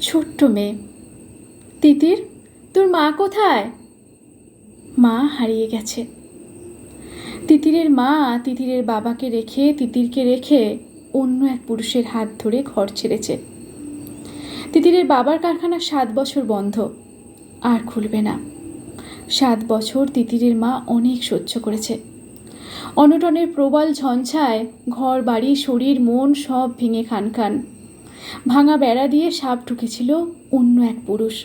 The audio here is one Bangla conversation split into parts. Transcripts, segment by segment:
ছোট্ট মেয়ে। তিতির, তোর মা কোথায়? মা হারিয়ে গেছে। তিতিরের মা তিতিরের বাবাকে রেখে তিতিরকে রেখে অন্য এক পুরুষের হাত ধরে ঘর ছেড়েছে। তিতিরের বাবার কারখানা সাত বছর বন্ধ, আর খুলবে না। সাত বছর তিতিরের মা অনেক সহ্য করেছে। অনটনের প্রবল ঝঞ্ঝায় ঘর, বাড়ি, শরীর, মন সব ভেঙে খান খান ভাঙা বেড়া দিয়ে সাপ ঢুকেছিল অন্য এক পুরুষ।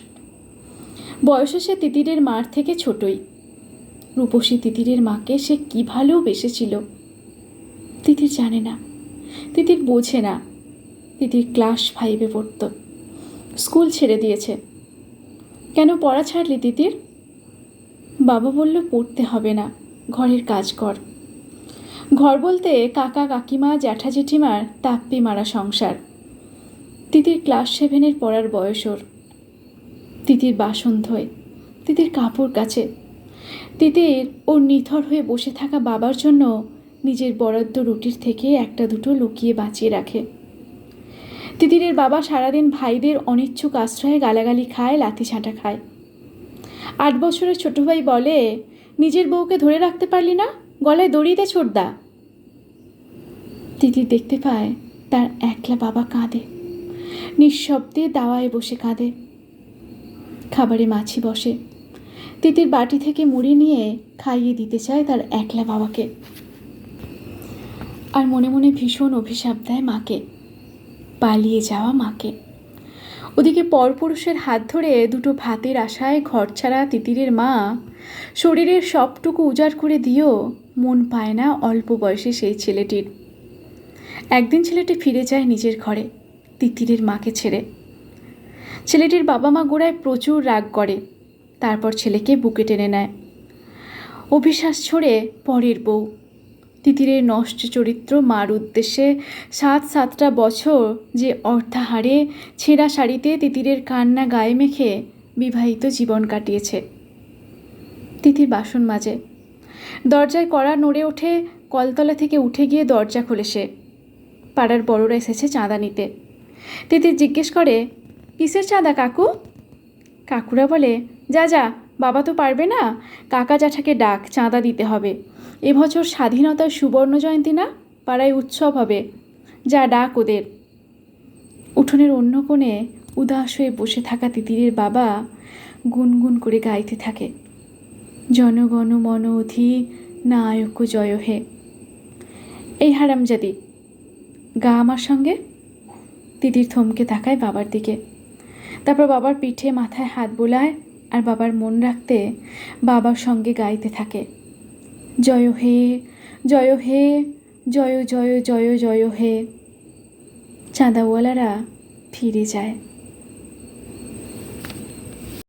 বয়সে সে তিতিরের মার থেকে ছোটই। রূপসী তিতিরের মাকে সে কী ভালোবেসেছিল তিতির জানে না। তিতির বোঝে না। তিতির ক্লাস ফাইভে পড়ত। স্কুল ছেড়ে দিয়েছে। কেন পড়া ছাড়লি তিতির? বাবা বলল, পড়তে হবে না। ঘরের কাজ কর। ঘর বলতে কাকা, কাকিমা, জ্যাঠা, জেঠিমার তাপ্পি মারা সংসার। তিতির ক্লাস সেভেনের পড়ার বয়স ওর। তিতির বাসন ধোয় তিতির কাপড় কাছে। তিতির ওর নিথর হয়ে বসে থাকা বাবার জন্য নিজের বরাদ্দ রুটির থেকে একটা দুটো লুকিয়ে বাঁচিয়ে রাখে। তিতিরের বাবা সারাদিন ভাইদের অনিচ্ছুক আশ্রয়ে গালাগালি খায়, লাথি ছাঁটা খায়। আট বছরের ছোট ভাই বলে, নিজের বউকে ধরে রাখতে পারলি না? গলায় দড়িতে ছোটদা। তিতির দেখতে পায়, তার একলা বাবা কাঁদে। নিঃশব্দে দাওয়ায় বসে কাঁদে। খাবারে মাছি বসে। তিতির বাটি থেকে মুড়ি নিয়ে খাইয়ে দিতে চায় তার একলা বাবাকে। আর মনে মনে ভীষণ অভিশাপ দেয় মাকে। পালিয়ে যাওয়া মাকে। ওদিকে পরপুরুষের হাত ধরে দুটো ভাতের আশায় ঘর ছাড়া তিতিরের মা শরীরের সবটুকু উজাড় করে দিয়েও মন পায় না অল্প বয়সে সেই ছেলেটির। একদিন ছেলেটি ফিরে যায় নিজের ঘরে। তিতিরের মাকে ছেড়ে। ছেলেটির বাবা মা গোড়ায় প্রচুর রাগ করে, তারপর ছেলেকে বুকে টেনে নেয়। অভিশ্বাস ছড়ে পরের বউ। তিতিরের নষ্ট চরিত্র মার উদ্দেশ্যে সাত সাতটা বছর যে অর্ধাহারে ছেঁড়া শাড়িতে তিতিরের কান্না গায়ে মেখে বিবাহিত জীবন কাটিয়েছে। তিতির বাসন মাজে। দরজায় কড়া নড়ে ওঠে, কলতলা থেকে উঠে গিয়ে দরজা খোলে সে। পাড়ার বড়রা এসেছে চাঁদা নিতে। তিতির জিজ্ঞেস করে, কিসের চাঁদা কাকু? কাকুরা বলে, যা যা, বাবা তো পারবে না। কাকা জ্যাঠাকে ডাক, চাঁদা দিতে হবে। এবছর স্বাধীনতার সুবর্ণ জয়ন্তী না? পাড়ায় উৎসব হবে। যা, ডাক ওদের। উঠোনের অন্য কোণে উদাস হয়ে বসে থাকা তিতিরের বাবা গুনগুন করে গাইতে থাকে। জনগণ মন অধি নায়ক জয় হে। এই হারামজাদি, গা আমার সঙ্গে? তিতির থমকে তাকায় বাবার দিকে। তারপর বাবার পিঠে মাথায় হাত বোলায় আর বাবার মন রাখতে বাবার সঙ্গে গাইতে থাকে। জয় হে জয় হে জয় জয় জয় জয়, হে। চাঁদাওয়ালারা ফিরে যায়।